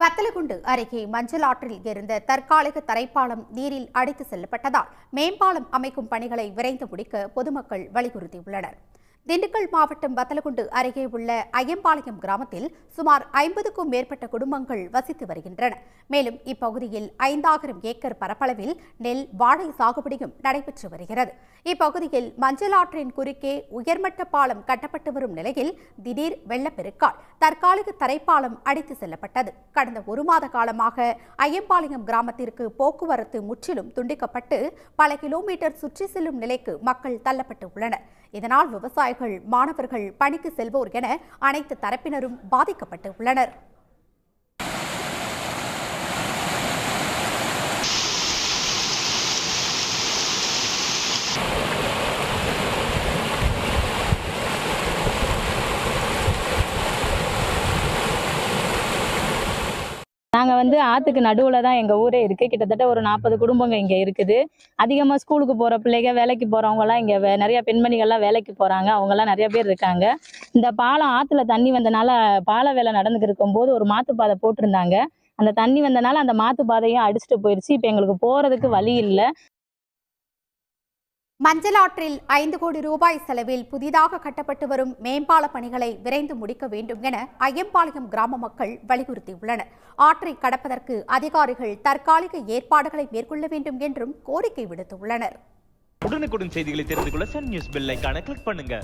வத்தலகுண்டு அருகே மஞ்சள் ஆற்றில் இருந்த தற்காலிக தரைப்பாலம் நீரில் அடித்து செல்லப்பட்டதால் மேம்பாலம் அமைக்கும் பணிகளை விரைந்து முடிக்க பொதுமக்கள் வலியுறுத்தியுள்ளனர். திண்டுக்கல் மாவட்டம் வத்தலகுண்டு அருகே உள்ள ஐயம்பாளையம் கிராமத்தில் சுமார் ஐம்பதுக்கும் மேற்பட்ட குடும்பங்கள் வசித்து வருகின்றன. மேலும் இப்பகுதியில் ஐந்தாயிரம் ஏக்கர் பரப்பளவில் நெல் வாழை சாகுபடியும் நடைபெற்று வருகிறது. இப்பகுதியில் மஞ்சள் ஆற்றின் குறுக்கே உயர்மட்ட பாலம் கட்டப்பட்டு வரும் நிலையில் திடீர் வெள்ளப்பெருக்கால் தற்காலிக தரைப்பாலம் அடித்து செல்லப்பட்டது. கடந்த ஒரு மாத காலமாக ஐயம்பாளையம் கிராமத்திற்கு போக்குவரத்து முற்றிலும் துண்டிக்கப்பட்டு பல கிலோமீட்டர் சுற்றி செல்லும் நிலைக்கு மக்கள் தள்ளப்பட்டு உள்ளனர். இதனால் விவசாயிகள் மாணவர்கள் பணிக்கு செல்வோர் என அனைத்து தரப்பினரும் பாதிக்கப்பட்டு உள்ளனர். நாங்கள் வந்து ஆற்றுக்கு நடுவில் தான் எங்கள் ஊரே இருக்குது கிட்டத்தட்ட ஒரு நாற்பது குடும்பங்க இங்கே இருக்குது. அதிகமாக ஸ்கூலுக்கு போகிற பிள்ளைங்க வேலைக்கு போகிறவங்கலாம் இங்கே வே நிறைய பெண்மணிகள்லாம் வேலைக்கு போகிறாங்க அவங்கெல்லாம் நிறைய பேர் இருக்காங்க. இந்த பாலம் ஆற்றுல தண்ணி வந்தனால பால வேலை நடந்துக்கிட்டு இருக்கும்போது ஒரு மாற்றுப்பாதை போட்டிருந்தாங்க. அந்த தண்ணி வந்தனால அந்த மாத்து பாதையும் அடிச்சுட்டு போயிடுச்சு இப்போ எங்களுக்கு போகிறதுக்கு வழி இல்லை. மஞ்சள் ஆற்றில் ஐந்து கோடி ரூபாய் செலவில் புதிதாக கட்டப்பட்டு வரும் மேம்பால பணிகளை விரைந்து முடிக்க வேண்டும் என ஐயம்பாளையம் கிராம மக்கள் வலியுறுத்தியுள்ளனர். ஆற்றை கடப்பதற்கு அதிகாரிகள் தற்காலிக ஏற்பாடுகளை மேற்கொள்ள வேண்டும் என்றும் கோரிக்கை விடுத்துள்ளனர். உடனுக்குடன் செய்திகளை தெரிந்து கொள்ள சன் நியூஸ் பெல் கிளிக் பண்ணுங்க.